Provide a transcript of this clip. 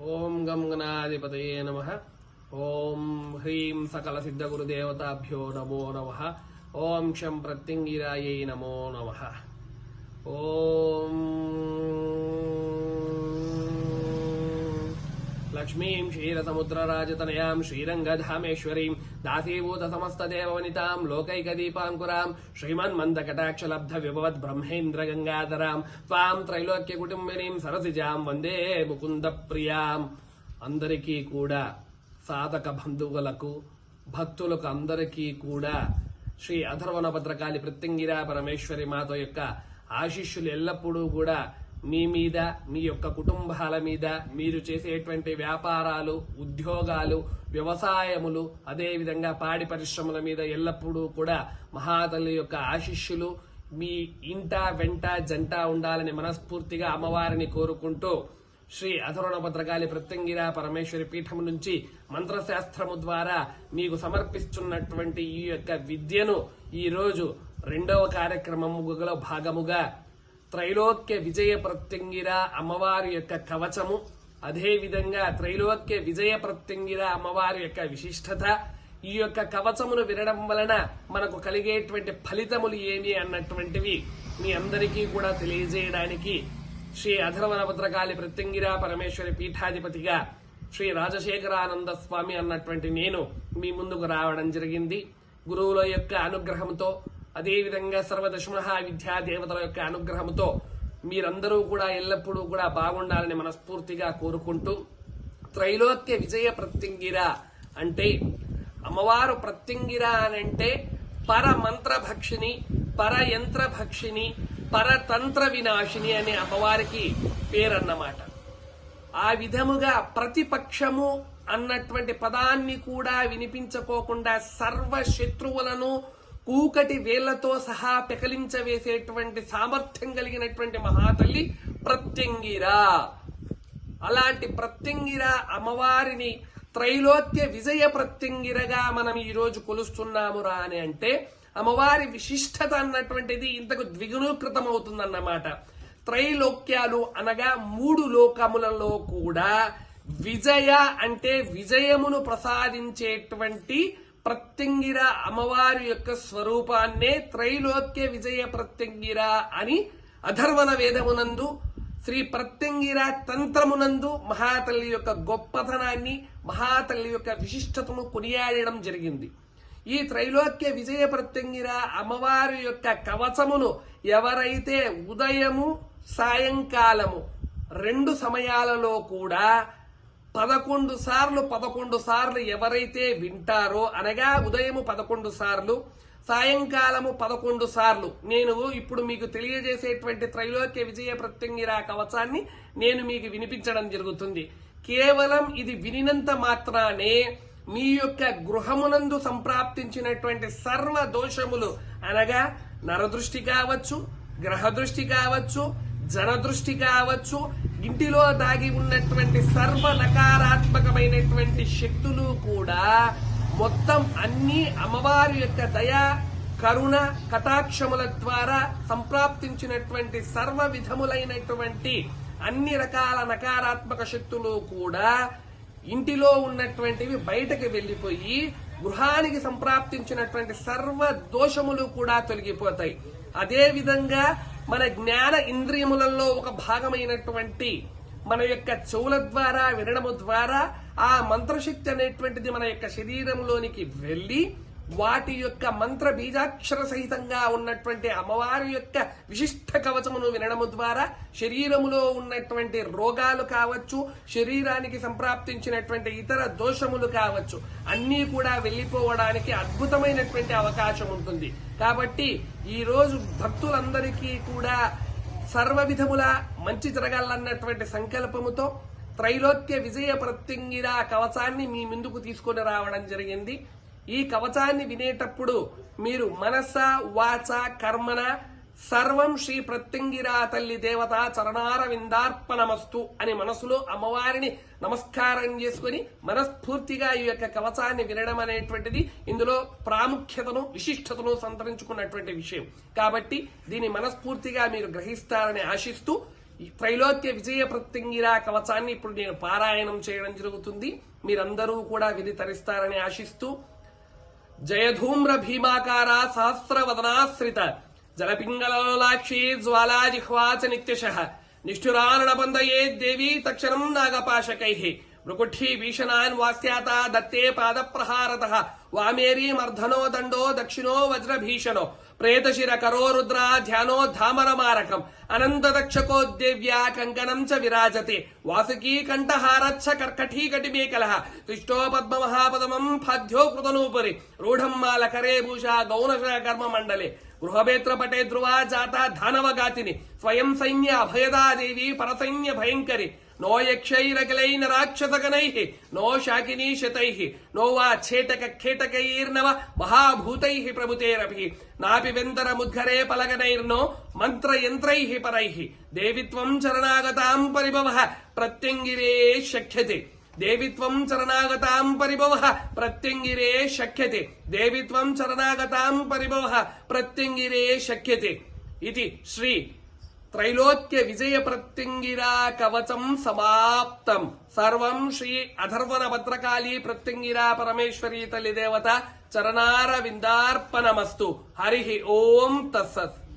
ఓం గం గణాధిపతయే నమ. ఓం హ్రీం సకల సిద్ధ గురుదేవతాభ్యో నమో నమ. ఓం క్షం ప్రత్యంగిరాయై నమో నమ. ఓం లక్ష్మీం క్షీరసముద్రరాజతనయాం శ్రీరంగధామేశ్వరీం దాసీభూత సమస్తదేవవనితాం లోకైకదీపాంకురాం శ్రీమన్మందకటాక్షలబ్ధ విభవద్ బ్రహ్మేంద్ర గంగాధరాం త్వాం త్రైలోక్య కుటుంబినీం సరసిజాం వందే ముకుంద ప్రియాం అందరికీ కూడా సాధక బంధువులకు భక్తులకు అందరికీ కూడా శ్రీ అధర్వణ భద్రకాళి ప్రత్యంగిరా పరమేశ్వరి మాత యొక్క ఆశిష్యులు ఎల్లప్పుడూ కూడా మీ మీద మీ యొక్క కుటుంబాల మీద మీరు చేసేటువంటి వ్యాపారాలు ఉద్యోగాలు వ్యవసాయములు అదేవిధంగా పాడి పరిశ్రమల మీద ఎల్లప్పుడూ కూడా మహాతల్లి యొక్క ఆశిష్యులు మీ ఇంట వెంట జంట ఉండాలని మనస్ఫూర్తిగా అమ్మవారిని కోరుకుంటూ శ్రీ అధరుణ భద్రకాళి ప్రత్యంగిరా పరమేశ్వరి పీఠం నుంచి మంత్రశాస్త్రము ద్వారా మీకు సమర్పిస్తున్నటువంటి ఈ యొక్క విద్యను ఈరోజు రెండవ కార్యక్రమములో భాగముగా త్రైలోక్య విజయ ప్రత్యంగిర అమ్మవారి యొక్క కవచము. అదేవిధంగా త్రైలోక్య విజయ ప్రత్యంగిర అమ్మవారి యొక్క విశిష్టత. ఈ యొక్క కవచమును వినడం వలన మనకు కలిగేటువంటి ఫలితములు ఏమి అన్నటువంటివి మీ అందరికీ కూడా తెలియజేయడానికి శ్రీ అధర్వణ భద్రకాళి ప్రత్యంగిరా పరమేశ్వరి పీఠాధిపతిగా శ్రీ రాజశేఖరానంద స్వామి అన్నటువంటి నేను మీ ముందుకు రావడం జరిగింది. గురువుల యొక్క అనుగ్రహంతో అదేవిధంగా సర్వదశమహా విద్యా దేవతల యొక్క అనుగ్రహంతో మీరందరూ కూడా ఎల్లప్పుడూ కూడా బాగుండాలని మనస్ఫూర్తిగా కోరుకుంటూ త్రైలోక్య విజయ ప్రత్యంగిర అంటే అమ్మవారు ప్రత్యంగిర అని అంటే మంత్రభక్షిణి పర యంత్రభక్షిణి పరతంత్ర వినాశిని అనే అమ్మవారికి పేరన్నమాట. ఆ విధముగా ప్రతిపక్షము అన్నటువంటి పదాన్ని కూడా వినిపించుకోకుండా సర్వ శత్రువులను కూకటి వేళ్ళతో సహా పెకలించవేసేటువంటి సామర్థ్యం కలిగినటువంటి మహాతల్లి ప్రత్యంగిరా. అలాంటి ప్రత్యంగిర అమ్మవారిని త్రైలోక్య విజయ ప్రత్యంగిరగా మనం ఈరోజు కొలుస్తున్నామురా కొలుస్తున్నాము రా అని అంటే అమ్మవారి విశిష్టత అన్నటువంటిది ఇంతకు ద్విగుణీకృతం అవుతుందన్నమాట త్రైలోక్యాలు అనగా మూడు లోకములలో కూడా విజయ అంటే విజయమును ప్రసాదించేటువంటి ప్రత్యంగిర అమ్మవారి యొక్క స్వరూపాన్నే త్రైలోక్య విజయ ప్రత్యంగిర అని అధర్వణ వేదమునందు శ్రీ ప్రత్యంగిర తంత్రమునందు మహాతల్లి యొక్క గొప్పతనాన్ని మహాతల్లి యొక్క విశిష్టతను కొనియాడడం జరిగింది. ఈ త్రైలోక్య విజయ ప్రత్యంగిర అమ్మవారి యొక్క కవచమును ఎవరైతే ఉదయము సాయంకాలము రెండు సమయాలలో కూడా పదకొండు సార్లు పదకొండు సార్లు ఎవరైతే వింటారో అనగా ఉదయము పదకొండు సార్లు సాయంకాలము పదకొండు సార్లు. నేను ఇప్పుడు మీకు తెలియజేసేటువంటి త్రైలోక్య విజయ ప్రత్యంగిరా కవచాన్ని నేను మీకు వినిపించడం జరుగుతుంది. కేవలం ఇది వినినంత మాత్రానే మీ యొక్క గృహమునందు సంప్రాప్తించినటువంటి సర్వ దోషములు అనగా నరదృష్టి కావచ్చు గ్రహ దృష్టి కావచ్చు జనదృష్టి కావచ్చు ఇంటిలో దాగి ఉన్నటువంటి సర్వ నకారాత్మకమైనటువంటి శక్తులు కూడా మొత్తం అన్ని అమ్మవారి యొక్క దయా కరుణ కటాక్షముల ద్వారా సంప్రాప్తించినటువంటి సర్వ విధములైనటువంటి అన్ని రకాల నకారాత్మక శక్తులు కూడా ఇంటిలో ఉన్నటువంటివి బయటకు వెళ్ళిపోయి గృహానికి సంప్రాప్తించినటువంటి సర్వ దోషములు కూడా తొలగిపోతాయి. అదే విధంగా మన జ్ఞాన ఇంద్రియములలో ఒక భాగమైనటువంటి మన యొక్క చెవుల ద్వారా వినడము ద్వారా ఆ మంత్రశక్తి అనేటువంటిది మన యొక్క శరీరంలోనికి వెళ్ళి వాటి యొక్క మంత్ర బీజాక్షర సహితంగా ఉన్నటువంటి అమ్మవారి యొక్క విశిష్ట కవచమును వినడము ద్వారా శరీరములో ఉన్నటువంటి రోగాలు కావచ్చు శరీరానికి సంప్రాప్తించినటువంటి ఇతర దోషములు కావచ్చు అన్నీ కూడా వెళ్ళిపోవడానికి అద్భుతమైనటువంటి అవకాశం ఉంటుంది. కాబట్టి ఈ రోజు భక్తులందరికీ కూడా సర్వ విధముల మంచి జరగాలన్నటువంటి సంకల్పముతో త్రైలోక్య విజయ ప్రత్యంగిరా కవచాన్ని మీ ముందుకు తీసుకొని రావడం జరిగింది. ఈ కవచాన్ని వినేటప్పుడు మీరు మనస వాచ కర్మన సర్వం శ్రీ ప్రత్యంగిరా తల్లి దేవత చరణార విందార్పణమస్తు అని మనసులో అమ్మవారిని నమస్కారం చేసుకుని మనస్ఫూర్తిగా ఈ యొక్క కవచాన్ని వినడం అనేటువంటిది ఇందులో ప్రాముఖ్యతను విశిష్టతను సంతరించుకున్నటువంటి విషయం. కాబట్టి దీన్ని మనస్ఫూర్తిగా మీరు గ్రహిస్తారని ఆశిస్తూ ఈ త్రైలోక్య విజయ ప్రత్యంగిరా కవచాన్ని ఇప్పుడు నేను పారాయణం చేయడం జరుగుతుంది. మీరందరూ కూడా విని తరిస్తారని ఆశిస్తూ జయధూమ్ర భీమాకార సహస్రవదనాశ్రిత జలపింగళలాక్షి జ్వాలాజిహ్వాచ నిత్యశ నిష్ఠురానబందయే దేవి తక్షణం నాగపాశకై रुकुठी भीषणान् वास्याता दत्ते पादप्रहारतः। वामेरी मर्धनो दंडो दक्षिणो वज्रभीषणो। प्रेतशिरकरो रुद्र ध्यानो धामरमारकम्। अनन्तदक्षको देव्या कंकनम च विराजते। वासुकी कटि तिष्टो पद्म महाप्योदनोपरी फाध्यो कृतनूपरि। रूढम् मालकरे भूषा गौणश कर्ममण्डले गृहभेत्रपटे ध्रुवा जाता धानवगातिनि। स्वयं सैन्य अभयदा देवी परसैन्य भयंकरी నో యక్షైరకలైన రాక్షసగణై నో శాకినీ శతై నో వా ఛేటక ఖేటకైర్నవ మహాభూతై ప్రభుతేరపి నాపి వెంతర ముద్గరే పలగనైర్నో మంత్రయంత్రై పరై దేవిత్వం చరణాగతాం పరిభవ ప్రత్యంగిరే శక్యతే. దేవిత్వం చరణాగతాం పరిభవ ప్రత్యంగిరే శక్యతే. దేవిత్వం చరణాగతాం పరిభవ ప్రత్యంగిరే శక్యతే. ఇది శ్రీ త్రైలోక్య విజయ ప్రత్యంగిరా కవచం సమాప్తం. సర్వం శ్రీ అధర్వణ భద్రకాళి ప్రత్యంగిరా పరమేశ్వరీ తల్లి దేవత చరణార విందార్పణమస్తు హరి ఓం తస్సత్.